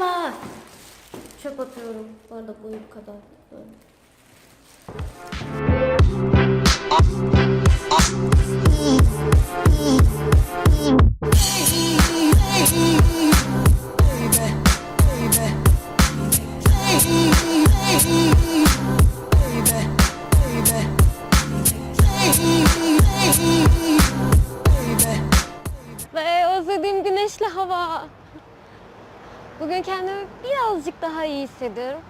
Merhaba. Çöp atıyorum. Bu arada boyu bu kadar. Böyle. Ve özlediğim güneşli hava. Bugün kendimi birazcık daha iyi hissediyorum.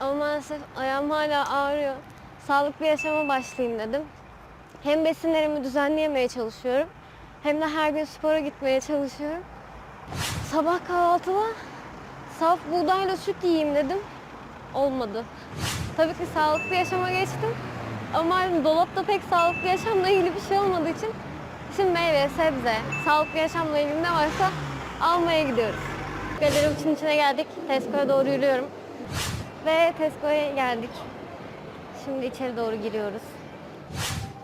Ama maalesef ayağım hala ağrıyor. Sağlıklı yaşama başlayayım dedim. Hem besinlerimi düzenleyemeye çalışıyorum. Hem de her gün spora gitmeye çalışıyorum. Sabah kahvaltıda saf buğdayla süt yiyeyim dedim. Olmadı. Tabii ki sağlıklı yaşama geçtim. Ama dolapta pek sağlıklı yaşamla ilgili bir şey olmadığı için şimdi meyve, sebze, sağlıklı yaşamla ilgili ne varsa almaya gidiyoruz. Galerim için içine geldik. Tesco'ya doğru yürüyorum. Ve Tesco'ya geldik. Şimdi içeri doğru giriyoruz.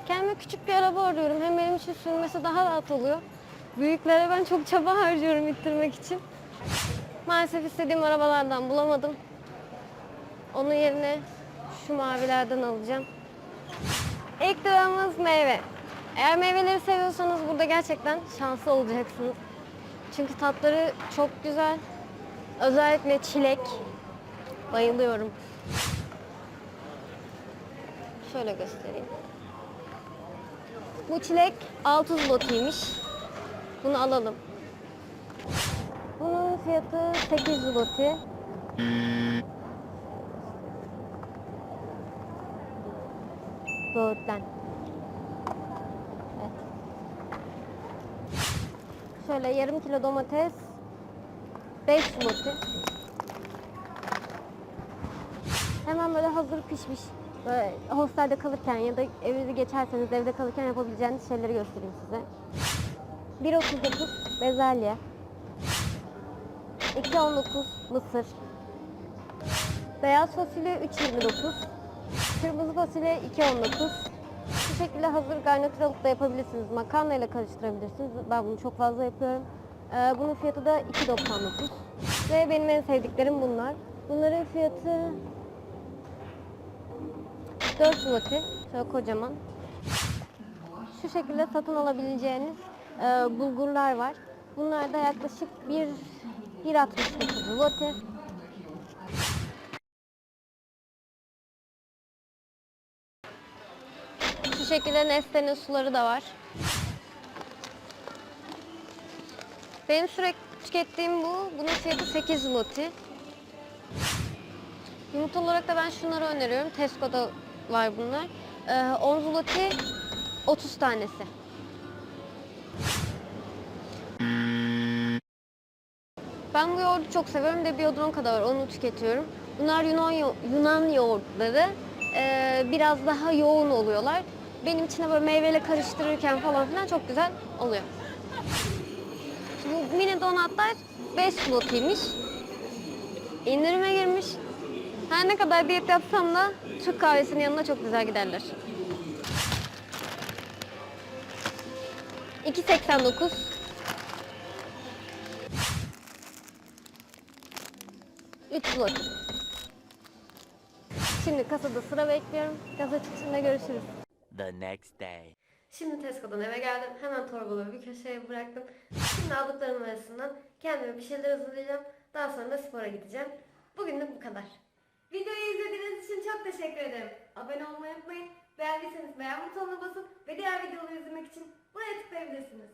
Kendime küçük bir araba arıyorum. Hem benim için sürmesi daha rahat oluyor. Büyüklere ben çok çaba harcıyorum ittirmek için. Maalesef istediğim arabalardan bulamadım. Onun yerine şu mavilerden alacağım. İlk durağımız meyve. Eğer meyveleri seviyorsanız burada gerçekten şanslı olacaksınız. Çünkü tatları çok güzel. Özellikle çilek. Bayılıyorum. Şöyle göstereyim. Bu çilek 6 zlotiymiş. Bunu alalım. Bunun fiyatı 8 zloty. Böğürtlen. Şöyle yarım kilo domates 5 zloty. Hemen böyle hazır pişmiş. Böyle hostelde kalırken ya da evinizi geçerseniz evde kalırken yapabileceğiniz şeyleri göstereyim size. 1.39 bezelye. 2.19 mısır. Beyaz fasulye 3.29. Kırmızı fasulye 2.19. Bu şekilde hazır garnitür da yapabilirsiniz. Makarna ile karıştırabilirsiniz. Ben bunu çok fazla yapıyorum. Ee, bunun fiyatı da 2.99. Ve benim en sevdiklerim bunlar. Bunların fiyatı 4 zloty. Şöyle kocaman. Şu şekilde satın alabileceğiniz e, bulgurlar var. Bunlar da yaklaşık 1 1.69 zloty. Şekilde Nestle'nin suları da var. Benim sürekli tükettiğim bu. Bunun fiyatı 8 zloty. Yumurta olarak da ben şunları öneriyorum. Tesco'da var bunlar. Ee, 10 zloty 30 tanesi. Ben bu yoğurdu çok seviyorum. De Biodronka var. Onu tüketiyorum. Bunlar Yunan, yo- Yunan yoğurtları. Ee, biraz daha yoğun oluyorlar. Benim içine böyle meyveyle karıştırırken falan filan çok güzel oluyor. Bu mini donatlar 5 zlotiymiş. İndirime girmiş. Her ne kadar diyet yapsam da Türk kahvesinin yanına çok güzel giderler. 2.89 3 zloty. Şimdi kasada sıra bekliyorum. Kasa çıkışında görüşürüz. The next day. Şimdi Tesco'dan eve geldim. Hemen torbaları bir köşeye bıraktım. Şimdi aldıklarım arasından kendime bir şeyler hazırlayacağım. Daha sonra da spora gideceğim. Bugünlük bu kadar. Videoyu izlediğiniz için çok teşekkür ederim. Abone olmayı unutmayın. Beğendiyseniz beğen butonuna basın ve diğer videoları izlemek için buraya tıklayabilirsiniz.